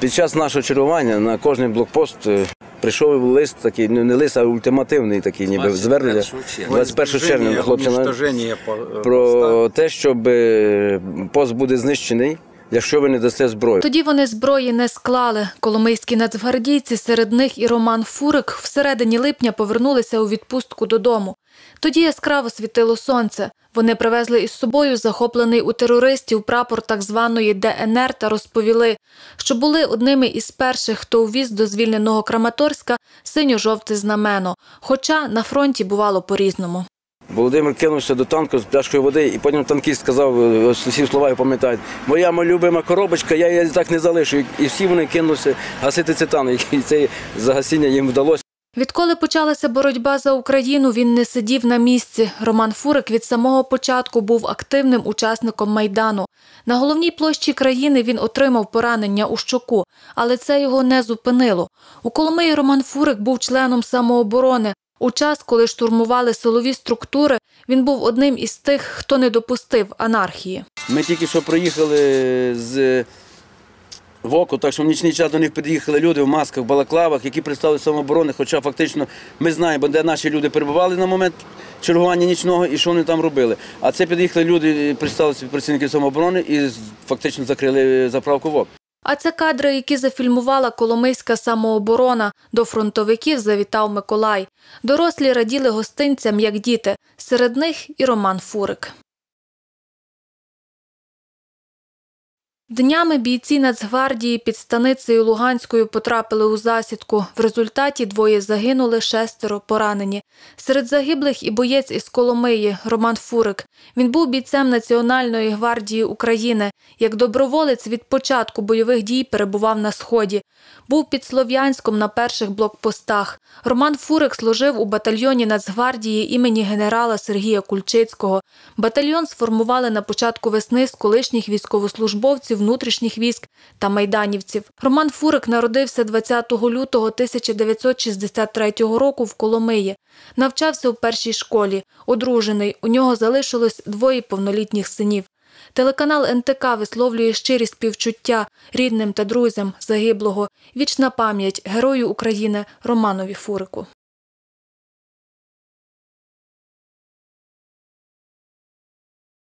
Під час нашого чергування на кожний блокпост е, прийшов лист такий, ну не лист, а ультимативний такий, ніби звернення 21 червня хлопці на- Уничтожение по- э, про те, щоб е, пост буде знищений, якщо ви не дасте зброю. Тоді вони зброї не склали. Коломийські нацгвардійці, серед них і Роман Фурик, всередині липня повернулися у відпустку додому. Тоді яскраво світило сонце. Вони привезли із собою захоплений у терористів прапор так званої ДНР та розповіли, що були одними із перших, хто увіз до звільненого Краматорська синьо-жовте знамено. Хоча на фронті бувало по-різному. Володимир кинувся до танку з пляшкою води, і потім танкіст сказав, е, всі слова його пам'ятають, моя моя любима коробочка, я її так не залишу. І- всі вони кинулися гасити цитану, і це загасіння їм вдалося. Відколи почалася боротьба за Україну, він не сидів на місці. Роман Фурик від самого початку був активним учасником майдану. На головній площі країни він отримав поранення у щоку, але це його не зупинило. У Коломиї Роман Фурик був членом самооборони. У час, коли штурмували силові структури, він був одним із тих, хто не допустив анархії. Ми тільки що проїхали з ВОКу, так що в нічний час до них під'їхали люди в масках, в балаклавах, які представили самооборони, хоча фактично ми знаємо, де наші люди перебували на момент чергування нічного і що вони там робили. А це під'їхали люди, представилися працівники самооборони і фактично закрили заправку ВОК. А це кадри, які зафільмувала Коломийська самооборона. До фронтовиків завітав Миколай. Дорослі раділи гостинцям, як діти. Серед них і Роман Фурик. Днями бійці Нацгвардії під станицею Луганською потрапили у засідку. В результаті двоє загинули, шестеро поранені. Серед загиблих і боєць із Коломиї Роман Фурик. Він був бійцем Національної гвардії України. Як доброволець від початку бойових дій перебував на сході. Був під Слов'янськом на перших блокпостах. Роман Фурик служив у батальйоні Нацгвардії імені генерала Сергія Кульчицького. Батальйон сформували на початку весни з колишніх військовослужбовців внутрішніх військ та майданівців. Роман Фурик народився 20 лютого 1963 року в Коломиї. Навчався у першій школі. Одружений. У нього залишилось двоє повнолітніх синів. Телеканал НТК висловлює щирі співчуття рідним та друзям загиблого. Вічна пам'ять герою України Романові Фурику.